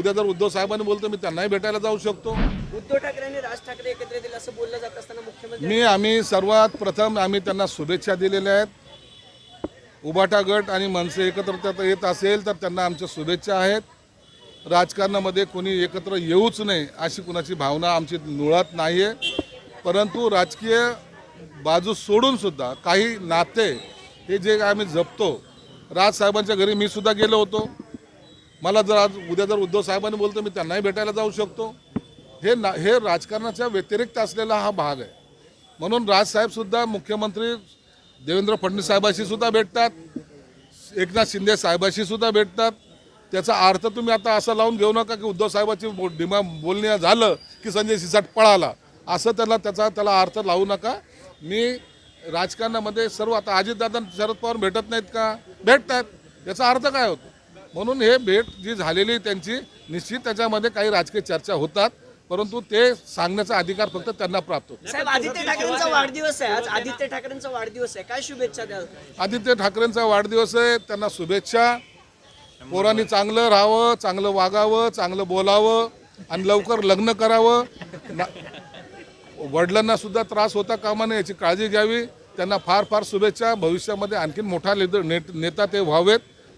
उद्या जर उद्धव साहेबांनी बोलतो मी त्यांनाही भेटायला जाऊ शकतो. उद्धव ठाकरे आणि राज ठाकरे एकत्र येतील असं बोललं जात असताना मुख्यमंत्री मी आम्ही सर्वात प्रथम आम्ही त्यांना शुभेच्छा दिलेल्या आहेत. उबाटा गट आणि मनसे एकत्र त्यात येत असेल तर त्यांना आमच्या शुभेच्छा आहेत. राजकारणामध्ये कोणी एकत्र येऊच नये अशी कुणाची भावना आमची मुळात नाही आहे परंतु राजकीय बाजू सोडून सुद्धा काही नाते हे जे आम्ही जपतो राजसाहेबांच्या घरी मी सुद्धा गेलो होतो. मला जर आज उद्या जर उद्धव साहेबांनी बोलतो मी त्यांनाही भेटायला जाऊ शकतो. हे ना हे राजकारणाच्या व्यतिरिक्त असलेला हा भाग आहे. म्हणून राजसाहेबसुद्धा मुख्यमंत्री देवेंद्र फडणवीस साहेबाशी सुद्धा भेटतात. एकनाथ शिंदे साहेबाशी सुद्धा भेटतात. त्याचा अर्थ तुम्ही आता असं लावून घेऊ नका की उद्धव साहेबाची बो- डिमा बोलणे झालं की संजय सिसाट पळाला. असं त्याला त्याचा त्याला अर्थ लावू नका. मी राजकारणामध्ये सर्व आता अजितदादा शरद पवार भेटत नाहीत का? भेटतात. याचा अर्थ काय होतो? म्हणून हे भेट जी झालेली त्यांची निश्चित त्याच्यामध्ये काही राजकीय चर्चा होतात परंतु ते सांगण्याचा अधिकार फक्त त्यांना प्राप्त होतो. साहेब आदित्य ठाकरेंचा वाढदिवस आहे. आज आदित्य ठाकरेंचा वाढदिवस आहे. काय शुभेच्छा द्याल? आदित्य ठाकरेंचा वाढदिवस आहे. त्यांना शुभेच्छा. पोरांनी चांगलं राहावं चांगलं वागावं चांगलं बोलावं आणि लवकर लग्न करावं. वडिलांना सुद्धा त्रास होता कामा नये याची काळजी घ्यावी. त्यांना फार फार शुभेच्छा. भविष्यामध्ये आणखीन मोठा नेता ते व्हावेत.